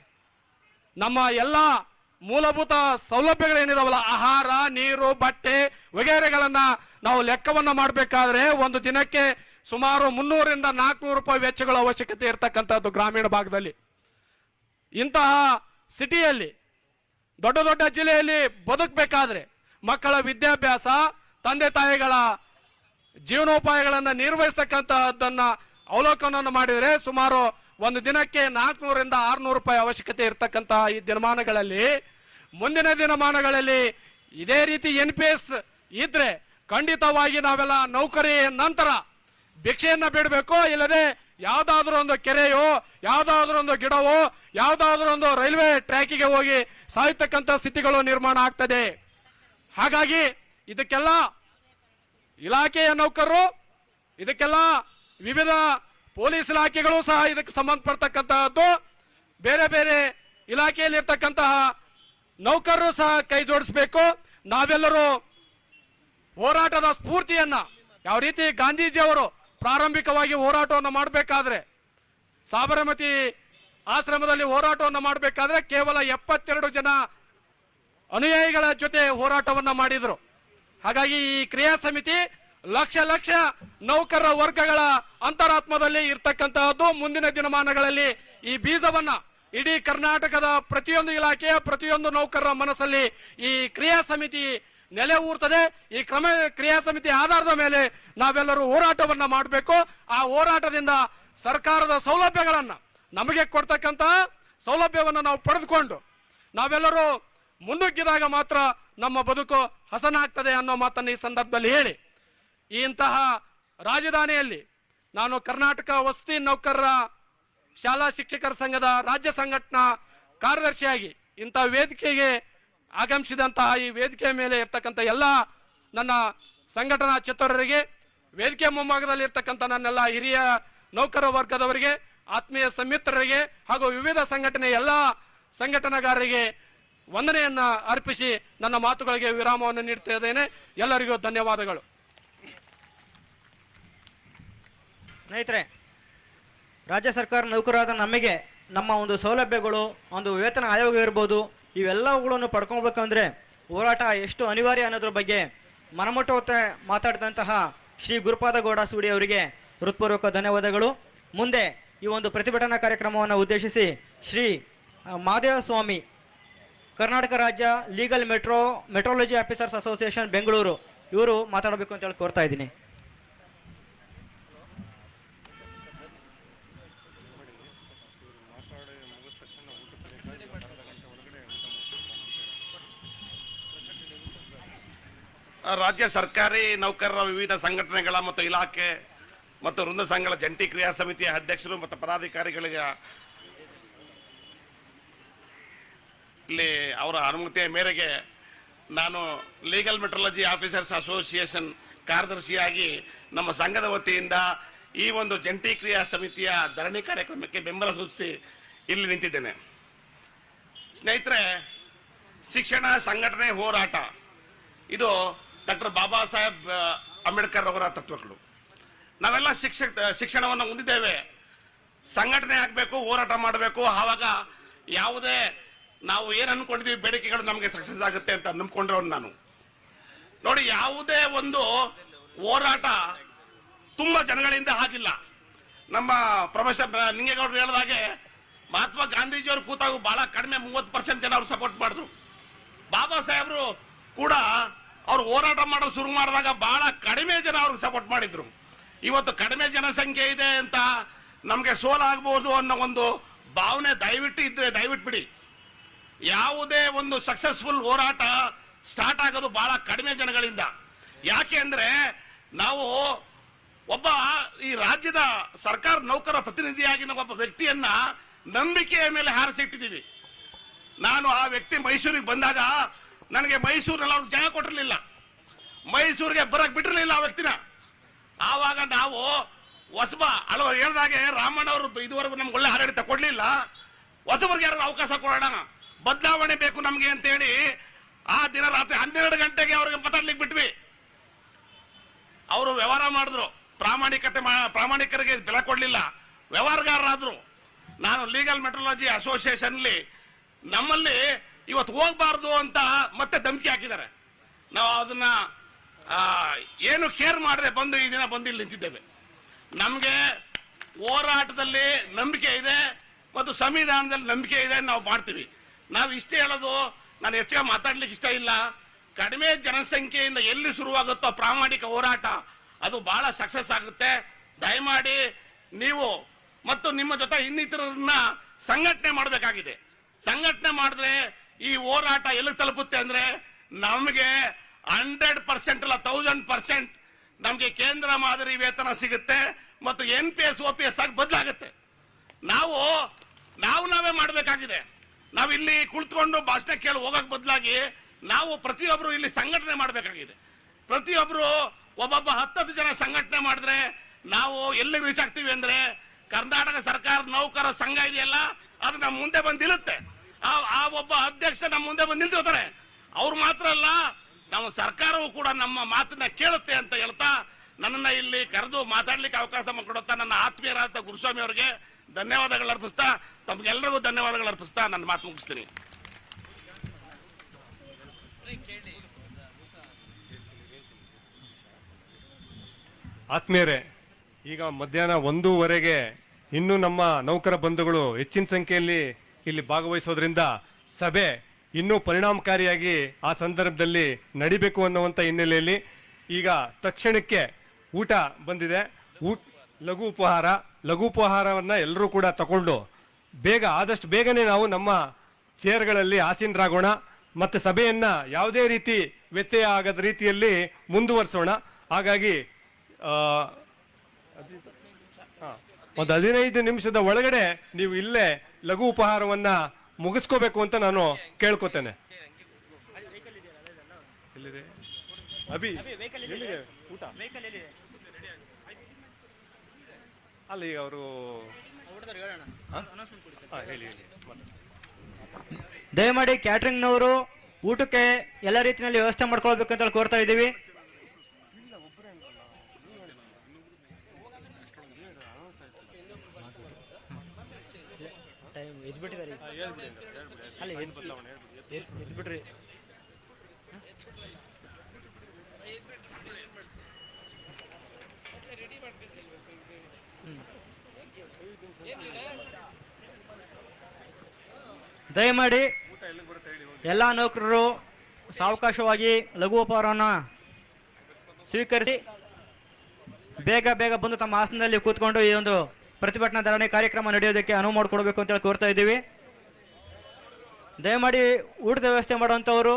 ನಮ್ಮ ಎಲ್ಲ ಮೂಲಭೂತ ಸೌಲಭ್ಯಗಳೇನಿದಾವಲ್ಲ? ಆಹಾರ, ನೀರು, ಬಟ್ಟೆ ವಗೇರೆಗಳನ್ನ ನಾವು ಲೆಕ್ಕವನ್ನ ಮಾಡಬೇಕಾದ್ರೆ ಒಂದು ದಿನಕ್ಕೆ ಸುಮಾರು ಮುನ್ನೂರಿಂದ ನಾಲ್ಕುನೂರು ರೂಪಾಯಿ ವೆಚ್ಚಗಳ ಅವಶ್ಯಕತೆ ಇರತಕ್ಕಂಥದ್ದು ಗ್ರಾಮೀಣ ಭಾಗದಲ್ಲಿ. ಇಂತಹ ಸಿಟಿಯಲ್ಲಿ, ದೊಡ್ಡ ದೊಡ್ಡ ಜಿಲ್ಲೆಯಲ್ಲಿ ಬದುಕಬೇಕಾದ್ರೆ ಮಕ್ಕಳ ವಿದ್ಯಾಭ್ಯಾಸ, ತಂದೆ ತಾಯಿಗಳ ಜೀವನೋಪಾಯಗಳನ್ನ ನಿರ್ವಹಿಸ್ತಕ್ಕಂತಹದ್ದನ್ನ ಅವಲೋಕನವನ್ನು ಮಾಡಿದರೆ ಸುಮಾರು ಒಂದು ದಿನಕ್ಕೆ ನಾಲ್ಕುನೂರಿಂದ ಆರುನೂರು ರೂಪಾಯಿ ಅವಶ್ಯಕತೆ ಇರತಕ್ಕಂತಹ ಈ ದಿನಮಾನಗಳಲ್ಲಿ, ಮುಂದಿನ ದಿನಮಾನಗಳಲ್ಲಿ ಇದೇ ರೀತಿ ಎನ್ ಪಿ ಎಸ್ ಇದ್ರೆ ಖಂಡಿತವಾಗಿ ನಾವೆಲ್ಲ ನೌಕರಿ ನಂತರ ಭಿಕ್ಷೆಯನ್ನ ಬಿಡಬೇಕು ಇಲ್ಲದೆ ಯಾವ್ದಾದ್ರು ಒಂದು ಕೆರೆಯೋ, ಯಾವ್ದಾದ್ರು ಒಂದು ಗಿಡವೋ, ಯಾವ್ದಾದ್ರು ಒಂದು ರೈಲ್ವೆ ಟ್ರ್ಯಾಕಿಗೆ ಹೋಗಿ ಸಾಯ್ತಕ್ಕಂಥ ಸ್ಥಿತಿಗಳು ನಿರ್ಮಾಣ ಆಗ್ತದೆ. ಹಾಗಾಗಿ ಇದಕ್ಕೆಲ್ಲ ಇಲಾಖೆಯ ನೌಕರರು, ಇದಕ್ಕೆಲ್ಲ ವಿವಿಧ ಪೊಲೀಸ್ ಇಲಾಖೆಗಳು ಸಹ ಇದಕ್ಕೆ ಸಂಬಂಧಪಡ್ತಕ್ಕಂತಹದ್ದು, ಬೇರೆ ಬೇರೆ ಇಲಾಖೆಯಲ್ಲಿರ್ತಕ್ಕಂತಹ ನೌಕರರು ಸಹ ಕೈ ಜೋಡಿಸಬೇಕು. ನಾವೆಲ್ಲರೂ ಹೋರಾಟದ ಸ್ಫೂರ್ತಿಯನ್ನ, ಯಾವ ರೀತಿ ಗಾಂಧೀಜಿಯವರು ಪ್ರಾರಂಭಿಕವಾಗಿ ಹೋರಾಟವನ್ನು ಮಾಡಬೇಕಾದ್ರೆ, ಸಾಬರಮತಿ ಆಶ್ರಮದಲ್ಲಿ ಹೋರಾಟವನ್ನು ಮಾಡಬೇಕಾದ್ರೆ ಕೇವಲ ಎಪ್ಪತ್ತೆರಡು ಜನ ಅನುಯಾಯಿಗಳ ಜೊತೆ ಹೋರಾಟವನ್ನು ಮಾಡಿದರು. ಹಾಗಾಗಿ ಈ ಕ್ರಿಯಾ ಸಮಿತಿ ಲಕ್ಷ ಲಕ್ಷ ನೌಕರರ ವರ್ಗಗಳ ಅಂತರಾತ್ಮದಲ್ಲಿ ಇರ್ತಕ್ಕಂತಹದ್ದು ಮುಂದಿನ ದಿನಮಾನಗಳಲ್ಲಿ ಈ ಬೀಜವನ್ನ ಇಡೀ ಕರ್ನಾಟಕದ ಪ್ರತಿಯೊಂದು ಇಲಾಖೆಯ ಪ್ರತಿಯೊಂದು ನೌಕರರ ಮನಸ್ಸಲ್ಲಿ ಈ ಕ್ರಿಯಾ ಸಮಿತಿ ನೆಲೆ ಊರ್ತದೆ. ಈ ಕ್ರಮ ಕ್ರಿಯಾ ಸಮಿತಿ ಆಧಾರದ ಮೇಲೆ ನಾವೆಲ್ಲರೂ ಹೋರಾಟವನ್ನ ಮಾಡಬೇಕು. ಆ ಹೋರಾಟದಿಂದ ಸರ್ಕಾರದ ಸೌಲಭ್ಯಗಳನ್ನ ನಮಗೆ ಕೊಡ್ತಕ್ಕಂತಹ ಸೌಲಭ್ಯವನ್ನು ನಾವು ಪಡೆದುಕೊಂಡು ನಾವೆಲ್ಲರೂ ಮುನ್ನುಗ್ಗಿದಾಗ ಮಾತ್ರ ನಮ್ಮ ಬದುಕು ಹಸನಾಗ್ತದೆ ಅನ್ನೋ ಮಾತನ್ನು ಈ ಸಂದರ್ಭದಲ್ಲಿ ಹೇಳಿ. ಇಂತಹ ರಾಜಧಾನಿಯಲ್ಲಿ ನಾನು ಕರ್ನಾಟಕ ವಸತಿ ನೌಕರರ ಶಾಲಾ ಶಿಕ್ಷಕರ ಸಂಘದ ರಾಜ್ಯ ಸಂಘಟನಾ ಕಾರ್ಯದರ್ಶಿಯಾಗಿ ಇಂಥ ವೇದಿಕೆಗೆ ಆಗಮಿಸಿದಂತಹ ಈ ವೇದಿಕೆ ಮೇಲೆ ಇರ್ತಕ್ಕಂಥ ಎಲ್ಲ ನನ್ನ ಸಂಘಟನಾ ಚತುರರಿಗೆ, ವೇದಿಕೆ ಮುಂಭಾಗದಲ್ಲಿ ಇರ್ತಕ್ಕಂಥ ನನ್ನೆಲ್ಲ ಹಿರಿಯ ನೌಕರ ವರ್ಗದವರಿಗೆ, ಆತ್ಮೀಯ ಸಮಿತ್ರರಿಗೆ ಹಾಗೂ ವಿವಿಧ ಸಂಘಟನೆ ಎಲ್ಲ ಸಂಘಟನಾಗಾರರಿಗೆ ವಂದನೆಯನ್ನ ಅರ್ಪಿಸಿ ನನ್ನ ಮಾತುಗಳಿಗೆ ವಿರಾಮವನ್ನು ನೀಡ್ತಾ ಇದ್ದೇನೆ. ಎಲ್ಲರಿಗೂ ಧನ್ಯವಾದಗಳು. ಸ್ನೇಹಿತರೆ, ರಾಜ್ಯ ಸರ್ಕಾರ ನೌಕರರಾದ ನಮಗೆ ನಮ್ಮ ಒಂದು ಸೌಲಭ್ಯಗಳು, ಒಂದು ವೇತನ ಆಯೋಗ ಇರ್ಬೋದು, ಇವೆಲ್ಲವುಗಳನ್ನು ಪಡ್ಕೊಳ್ಬೇಕಂದ್ರೆ ಹೋರಾಟ ಎಷ್ಟು ಅನಿವಾರ್ಯ ಅನ್ನೋದ್ರ ಬಗ್ಗೆ ಮನಮುಟ್ಟುವಂತೆ ಮಾತಾಡಿದಂತಹ ಶ್ರೀ ಗುರುಪಾದ ಗೌಡ ಸೂಡಿ ಅವರಿಗೆ ಹೃತ್ಪೂರ್ವಕ ಧನ್ಯವಾದಗಳು. ಮುಂದೆ ಈ ಒಂದು ಪ್ರತಿಭಟನಾ ಕಾರ್ಯಕ್ರಮವನ್ನು ಉದ್ದೇಶಿಸಿ ಶ್ರೀ ಮಾದೇವ ಸ್ವಾಮಿ ಕರ್ನಾಟಕ ರಾಜ್ಯ legal metro, metrology officers association Bengaluru, ಇವರು ಮಾತಾಡಬೇಕು ಅಂತ ಹೇಳಿ ಕೋರ್ತಾ ಇದ್ದೀನಿ. ರಾಜ್ಯ ಸರ್ಕಾರಿ ನೌಕರರ ವಿವಿಧ ಸಂಘಟನೆಗಳ ಮತ್ತು ಇಲಾಖೆ ಮತ್ತು ವೃಂದ ಸಂಘಗಳ ಜಂಟಿ ಕ್ರಿಯಾ ಸಮಿತಿಯ ಅಧ್ಯಕ್ಷರು ಮತ್ತು ಪದಾಧಿಕಾರಿಗಳಿಗೆ ಇಲ್ಲಿ ಅವರ ಅನುಮತಿಯ ಮೇರೆಗೆ ನಾನು ಲೀಗಲ್ ಮೆಟ್ರಾಲಜಿ ಆಫೀಸರ್ಸ್ ಅಸೋಸಿಯೇಷನ್ ಕಾರ್ಯದರ್ಶಿಯಾಗಿ ನಮ್ಮ ಸಂಘದ ವತಿಯಿಂದ ಈ ಒಂದು ಜಂಟಿ ಕ್ರಿಯಾ ಸಮಿತಿಯ ಧರಣಿ ಕಾರ್ಯಕ್ರಮಕ್ಕೆ ಬೆಂಬಲ ಸೂಚಿಸಿ ಇಲ್ಲಿ ನಿಂತಿದ್ದೇನೆ. ಸ್ನೇಹಿತರೆ, ಶಿಕ್ಷಣ ಸಂಘಟನೆ ಹೋರಾಟ, ಇದು ಡಾಕ್ಟರ್ ಬಾಬಾ ಸಾಹೇಬ್ ಅಂಬೇಡ್ಕರ್ ಅವರ ತತ್ವಗಳು. ನಾವೆಲ್ಲ ಶಿಕ್ಷಕ ಶಿಕ್ಷಣವನ್ನು ಹೊಂದಿದ್ದೇವೆ. ಸಂಘಟನೆ ಆಗಬೇಕು, ಹೋರಾಟ ಮಾಡಬೇಕು, ಆವಾಗ ಯಾವುದೇ ನಾವು ಏನು ಅನ್ಕೊಂಡಿದ್ದೀವಿ ಬೇಡಿಕೆಗಳು ನಮಗೆ ಸಕ್ಸಸ್ ಆಗುತ್ತೆ ಅಂತ ನಂಬ್ಕೊಂಡ್ರವ್ರು ನಾನು. ನೋಡಿ, ಯಾವುದೇ ಒಂದು ಹೋರಾಟ ತುಂಬ ಜನಗಳಿಂದ ಆಗಿಲ್ಲ. ನಮ್ಮ ಪ್ರೊಫೆಸರ್ ನಿಂಗೇಗೌಡರು ಹೇಳಿದಾಗೆ ಮಹಾತ್ಮ ಗಾಂಧೀಜಿಯವರು ಕೂತಾಗ ಬಹಳ ಕಡಿಮೆ ಮೂವತ್ತು ಪರ್ಸೆಂಟ್ ಜನ ಅವ್ರು ಸಪೋರ್ಟ್ ಮಾಡಿದ್ರು. ಬಾಬಾ ಸಾಹೇಬರು ಕೂಡ ಅವ್ರು ಹೋರಾಟ ಮಾಡೋದು ಶುರು ಮಾಡಿದಾಗ ಬಹಳ ಕಡಿಮೆ ಜನ ಅವ್ರಿಗೆ ಸಪೋರ್ಟ್ ಮಾಡಿದ್ರು. ಇವತ್ತು ಕಡಿಮೆ ಜನಸಂಖ್ಯೆ ಇದೆ ಅಂತ ನಮಗೆ ಸೋಲಾಗ್ಬೋದು ಅನ್ನೋ ಒಂದು ಭಾವನೆ ದಯವಿಟ್ಟು ಇದ್ರೆ ದಯವಿಟ್ಟು ಬಿಡಿ. ಯಾವುದೇ ಒಂದು ಸಕ್ಸಸ್ಫುಲ್ ಹೋರಾಟ ಸ್ಟಾರ್ಟ್ ಆಗೋದು ಬಹಳ ಕಡಿಮೆ ಜನಗಳಿಂದ. ಯಾಕೆ ಅಂದರೆ ನಾವು ಒಬ್ಬ ಈ ರಾಜ್ಯದ ಸರ್ಕಾರ ನೌಕರ ಪ್ರತಿನಿಧಿಯಾಗಿನ ಒಬ್ಬ ವ್ಯಕ್ತಿಯನ್ನ ನಂಬಿಕೆಯ ಮೇಲೆ ಹಾರಿಸಿಟ್ಟಿದ್ದೀವಿ. ನಾನು ಆ ವ್ಯಕ್ತಿ ಮೈಸೂರಿಗೆ ಬಂದಾಗ ನನಗೆ ಮೈಸೂರಿನಲ್ಲಿ ಅವ್ರಿಗೆ ಜಾಗ ಕೊಟ್ಟಿರಲಿಲ್ಲ. ಮೈಸೂರಿಗೆ ಬರಕ್ ಬಿಟ್ಟಿರಲಿಲ್ಲ ಆ ವ್ಯಕ್ತಿನ. ಆವಾಗ ನಾವು ಹೊಸಬ ಹಲವರು ಹೇಳ್ದಾಗೆ ರಾಮಣ್ಣ ಅವರು ಇದುವರೆಗೂ ನಮ್ಗೆ ಒಳ್ಳೆ ಆಡಳಿತ ಕೊಡ್ಲಿಲ್ಲ. ಹೊಸಬರಿಗೆ ಯಾರು ಅವಕಾಶ ಕೊಡೋಣ. ಬದಲಾವಣೆ ಬೇಕು ನಮಗೆ ಅಂತೇಳಿ ಆ ದಿನ ರಾತ್ರಿ ಹನ್ನೆರಡು ಗಂಟೆಗೆ ಅವ್ರಿಗೆ ಮಾತಾಡ್ಲಿಕ್ಕೆ ಬಿಟ್ವಿ. ಅವರು ವ್ಯವಹಾರ ಮಾಡಿದ್ರು. ಪ್ರಾಮಾಣಿಕತೆ ಪ್ರಾಮಾಣಿಕರಿಗೆ ಬೆಲೆ ಕೊಡಲಿಲ್ಲ. ವ್ಯವಹಾರಗಾರರಾದ್ರು. ನಾನು ಲೀಗಲ್ ಮೆಟ್ರಾಲಜಿ ಅಸೋಸಿಯೇಷನ್ಲಿ ನಮ್ಮಲ್ಲಿ ಇವತ್ತು ಹೋಗ್ಬಾರ್ದು ಅಂತ ಮತ್ತೆ ಧಮಕಿ ಹಾಕಿದ್ದಾರೆ. ನಾವು ಅದನ್ನ ಏನು ಕೇರ್ ಮಾಡದೆ ಬಂದು ಈ ದಿನ ಬಂದು ಇಲ್ಲಿ ನಿಂತಿದ್ದೇವೆ. ನಮಗೆ ಹೋರಾಟದಲ್ಲಿ ನಂಬಿಕೆ ಇದೆ, ಮತ್ತು ಸಂವಿಧಾನದಲ್ಲಿ ನಂಬಿಕೆ ಇದೆ ನಾವು ಮಾಡ್ತೀವಿ. ನಾವು ಇಷ್ಟೇ ಹೇಳೋದು, ನಾನು ಹೆಚ್ಚಿಗೆ ಮಾತಾಡ್ಲಿಕ್ಕೆ ಇಷ್ಟ ಇಲ್ಲ. ಕಡಿಮೆ ಜನಸಂಖ್ಯೆಯಿಂದ ಎಲ್ಲಿ ಶುರುವಾಗುತ್ತೋ ಪ್ರಾಮಾಣಿಕ ಹೋರಾಟ, ಅದು ಬಹಳ ಸಕ್ಸಸ್ ಆಗುತ್ತೆ. ದಯಮಾಡಿ ನೀವು ಮತ್ತು ನಿಮ್ಮ ಜೊತೆ ಇನ್ನಿತರನ್ನ ಸಂಘಟನೆ ಮಾಡಬೇಕಾಗಿದೆ. ಸಂಘಟನೆ ಮಾಡಿದ್ರೆ ಈ ಹೋರಾಟ ಎಲ್ಲಿ ತಲುಪುತ್ತೆ ಅಂದ್ರೆ ನಮಗೆ ಹಂಡ್ರೆಡ್ ಪರ್ಸೆಂಟ್ ಅಲ್ಲ ತೌಸಂಡ್ ಪರ್ಸೆಂಟ್ ನಮಗೆ ಕೇಂದ್ರ ಮಾದರಿ ವೇತನ ಸಿಗುತ್ತೆ ಮತ್ತು N P S O P S ಆಗಿ ಬದಲಾಗುತ್ತೆ. ನಾವು ನಾವು ನಾವೇ ಮಾಡಬೇಕಾಗಿದೆ. ನಾವು ಇಲ್ಲಿ ಕುಳಿತುಕೊಂಡು ಭಾಷಣ ಕೇಳಿ ಹೋಗಕ್ ಬದಲಾಗಿ ನಾವು ಪ್ರತಿಯೊಬ್ಬರು ಇಲ್ಲಿ ಸಂಘಟನೆ ಮಾಡಬೇಕಾಗಿದೆ. ಪ್ರತಿಯೊಬ್ಬರು ಒಬ್ಬೊಬ್ಬ ಹತ್ತತ್ತು ಜನ ಸಂಘಟನೆ ಮಾಡಿದ್ರೆ ನಾವು ಎಲ್ಲಿ ರೀಚ್ ಆಗ್ತೀವಿ ಅಂದ್ರೆ ಕರ್ನಾಟಕ ಸರ್ಕಾರ ನೌಕರ ಸಂಘ ಇದೆಯಲ್ಲ ಅದು ನಮ್ಮ ಮುಂದೆ ಬಂದಿರುತ್ತೆ. ಆ ಒಬ್ಬ ಅಧ್ಯಕ್ಷ ನಮ್ಮ ಮುಂದೆ ಬಂದು ನಿಂತಿರ್ತಾರೆ ಅವ್ರು ಮಾತ್ರ ಅಲ್ಲ, ನಮ್ಮ ಸರ್ಕಾರವು ಕೂಡ ನಮ್ಮ ಮಾತನ್ನ ಕೇಳುತ್ತೆ ಅಂತ ಹೇಳ್ತಾ ನನ್ನನ್ನ ಇಲ್ಲಿ ಕರೆದು ಮಾತಾಡ್ಲಿಕ್ಕೆ ಅವಕಾಶ ಮಾಡಿಕೊಡುತ್ತಾ ನನ್ನ ಆತ್ಮೀಯರಾದ ಗುರುಸ್ವಾಮಿ ಅವರಿಗೆ ಧನ್ಯವಾದಗಳು ಅರ್ಪಿಸ್ತಾ ತಮಗೆಲ್ಲರಿಗೂ ಧನ್ಯವಾದಗಳು ಅರ್ಪಿಸ್ತಾ ನನ್ನ ಮಾತು ಮುಗಿಸ್ತೀನಿ. ಆತ್ಮೀಯರೇ, ಈಗ ಮಧ್ಯಾಹ್ನ ಒಂದೂವರೆಗೆ ಇನ್ನೂ ನಮ್ಮ ನೌಕರ ಬಂಧುಗಳು ಹೆಚ್ಚಿನ ಸಂಖ್ಯೆಯಲ್ಲಿ ಇಲ್ಲಿ ಭಾಗವಹಿಸೋದ್ರಿಂದ ಸಭೆ ಇನ್ನೂ ಪರಿಣಾಮಕಾರಿಯಾಗಿ ಆ ಸಂದರ್ಭದಲ್ಲಿ ನಡಿಬೇಕು ಅನ್ನುವಂಥ ಹಿನ್ನೆಲೆಯಲ್ಲಿ ಈಗ ತಕ್ಷಣಕ್ಕೆ ಊಟ ಬಂದಿದೆ. ಊಟ ಲಘು ಉಪಹಾರ, ಲಘು ಉಪಹಾರವನ್ನು ಎಲ್ಲರೂ ಕೂಡ ತಗೊಂಡು ಬೇಗ, ಆದಷ್ಟು ಬೇಗನೆ ನಾವು ನಮ್ಮ ಚೇರ್ಗಳಲ್ಲಿ ಆಸೀನರಾಗೋಣ. ಮತ್ತು ಸಭೆಯನ್ನು ಯಾವುದೇ ರೀತಿ ವ್ಯತ್ಯಯ ಆಗದ ರೀತಿಯಲ್ಲಿ ಮುಂದುವರಿಸೋಣ. ಹಾಗಾಗಿ ಒಂದು ಹದಿನೈದು ನಿಮಿಷದ ಒಳಗಡೆ ನೀವು ಇಲ್ಲೇ ಲಘು ಉಪಹಾರವನ್ನ ಮುಗಿಸ್ಕೋಬೇಕು ಅಂತ ನಾನು ಕೇಳ್ಕೊತೇನೆ. ಎಲ್ಲಿದೆ? ಅಭಿ ಎಲ್ಲಿದೆ? ಊಟ? ಅಲ್ಲ ಅವರು. ದಯಮಾಡಿ ಕ್ಯಾಟ್ರಿಂಗ್ನವರು ಊಟಕ್ಕೆ ಎಲ್ಲ ರೀತಿಯಲ್ಲಿ ವ್ಯವಸ್ಥೆ ಮಾಡ್ಕೊಳ್ಬೇಕು ಅಂತ ಹೇಳಿ ಕೋರ್ತಾ ಇದ್ದೀವಿ. ಎದ್ಬಿಟ್ಟಿದ್ದಾರೆ ಅಲ್ಲ ಎದ್ಬಿಟ್ರಿ. ದಯಮಾಡಿ ಎಲ್ಲ ನೌಕರರು ಸಾವಕಾಶವಾಗಿ ಲಘು ಉಪಹಾರವನ್ನು ಸ್ವೀಕರಿಸಿ ಬೇಗ ಬೇಗ ಬಂದು ತಮ್ಮ ಆಸನದಲ್ಲಿ ಕೂತ್ಕೊಂಡು ಈ ಒಂದು ಪ್ರತಿಭಟನಾ ಧರಣಿ ಕಾರ್ಯಕ್ರಮ ನಡೆಯೋದಕ್ಕೆ ಅನುವು ಮಾಡಿಕೊಡ್ಬೇಕು ಅಂತೇಳಿ ಕೋರ್ತಾ ಇದ್ದೀವಿ. ದಯಮಾಡಿ ಊಟದ ವ್ಯವಸ್ಥೆ ಮಾಡುವಂಥವರು